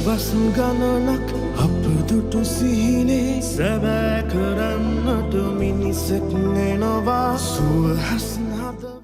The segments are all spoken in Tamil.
වසන් ගණනක් අප දුටු සිහිනේ සැබෑ කරන්නට මිනිසෙක් නෙනවා සුවහසන් හදව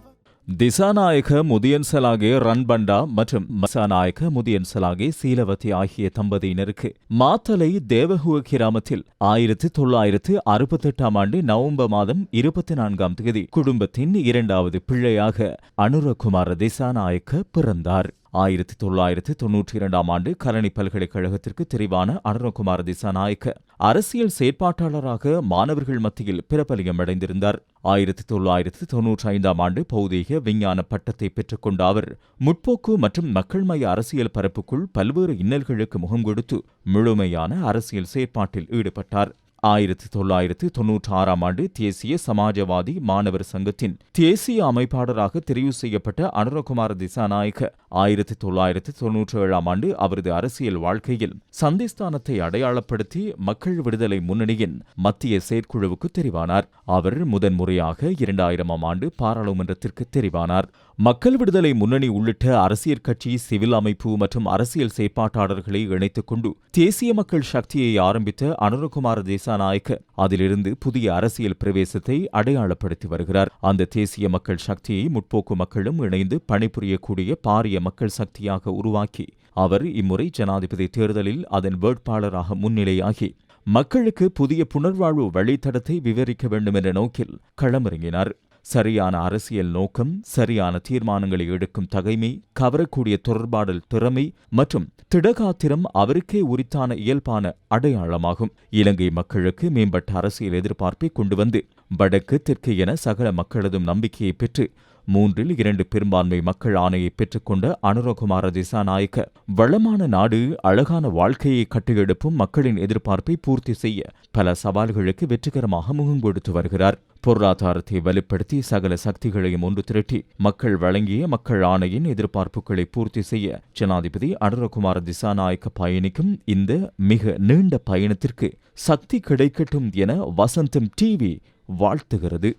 திசாநாயக முதியன்சலாகே ரன்பண்டா மற்றும் மசாநாயக முதியன்சலாகே சீலவதி ஆகிய தம்பதியினருக்கு மாத்தலை தேவகுவ கிராமத்தில் ஆயிரத்து தொள்ளாயிரத்து அறுபத்தெட்டாம் ஆண்டு நவம்பர் மாதம் இருபத்தி நான்காம் தேதி குடும்பத்தின் இரண்டாவது பிள்ளையாக அனுரகுமார திசாநாயக்க பிறந்தார் ஆயிரத்தி தொள்ளாயிரத்து தொன்னூற்றி இரண்டாம் ஆண்டு கலனி பல்கலைக்கழகத்திற்கு தெரிவான அனுரகுமார திசாநாயக்க. அரசியல் செயற்பாட்டாளராக மாணவர்கள் மத்தியில் பிரபலியம் அடைந்திருந்தார். ஆயிரத்தி தொள்ளாயிரத்து தொன்னூற்றி ஐந்தாம் ஆண்டு பௌதீக விஞ்ஞான பட்டத்தை பெற்றுக்கொண்ட அவர் முற்போக்கு மற்றும் மக்கள் மைய அரசியல் பரப்புக்குள் பல்வேறு இன்னல்களுக்கு முகம் கொடுத்து முழுமையான அரசியல் செயற்பாட்டில் ஈடுபட்டார். ஆயிரத்தி தொள்ளாயிரத்து தொன்னூற்றி ஆறாம் ஆண்டு தேசிய சமாஜவாதி மாணவர் சங்கத்தின் தேசிய அமைப்பாளராக தெரிவு செய்யப்பட்ட அனுரகுமார் திசாநாயக்க ஆயிரத்தி தொள்ளாயிரத்தி தொன்னூற்றி ஏழாம் ஆண்டு அவரது அரசியல் வாழ்க்கையில் சந்திஸ்தானத்தை அடையாளப்படுத்தி மக்கள் விடுதலை முன்னணியின் மத்திய செயற்குழுவுக்கு தெரிவானார். அவர் முதன்முறையாக இரண்டாயிரமாம் ஆண்டு பாராளுமன்றத்திற்கு தெரிவானார். மக்கள் விடுதலை முன்னணி உள்ளிட்ட அரசியல் கட்சி சிவில் அமைப்பு மற்றும் அரசியல் செயற்பாட்டாளர்களை இணைத்துக் கொண்டு தேசிய மக்கள் சக்தியை ஆரம்பித்த அனுரகுமார தேசாநாயக்க அதிலிருந்து புதிய அரசியல் பிரவேசத்தை அடையாளப்படுத்தி வருகிறார். அந்த தேசிய மக்கள் சக்தியை முற்போக்கு மக்களும் இணைந்து பணிபுரியக்கூடிய பாரிய மக்கள் சக்தியாக உருவாக்கி அவர் இம்முறை ஜனாதிபதி தேர்தலில் அதன் வேட்பாளராக முன்னிலையாகி மக்களுக்கு புதிய புனர்வாழ்வு வழித்தடத்தை விவரிக்க வேண்டும் என்ற நோக்கில் களமிறங்கினார். சரியான அரசியல் நோக்கம் சரியான தீர்மானங்களை எடுக்கும் தகைமை கவரக்கூடிய தொடர்பாடல் திறமை மற்றும் திடகாத்திரம் அவருக்கே உரித்தான இயல்பான அடையாளமாகும். இலங்கை மக்களுக்கு மேம்பட்ட அரசியல் எதிர்பார்ப்பை கொண்டு வந்து வடக்கு தெற்கு என சகல மக்களதும் நம்பிக்கையை பெற்று மூன்றில் இரண்டு பெரும்பான்மை மக்கள் ஆணையை பெற்றுக்கொண்ட அனுரகுமார திசாநாயக்க வளமான நாடு அழகான வாழ்க்கையை கட்டியெடுப்பும் மக்களின் எதிர்பார்ப்பை பூர்த்தி செய்ய பல சவால்களுக்கு வெற்றிகரமாக முகம் கொடுத்து வருகிறார். பொருளாதாரத்தை வலுப்படுத்தி சகல சக்திகளையும் ஒன்று திரட்டி மக்கள் வழங்கிய மக்கள் ஆணையின் எதிர்பார்ப்புகளை பூர்த்தி செய்ய ஜனாதிபதி அனுரகுமார திசாநாயக்க பயணிக்கும் இந்த மிக நீண்ட பயணத்திற்கு சக்தி கிடைக்கட்டும் என வசந்தம் டிவி வாழ்த்துகிறது.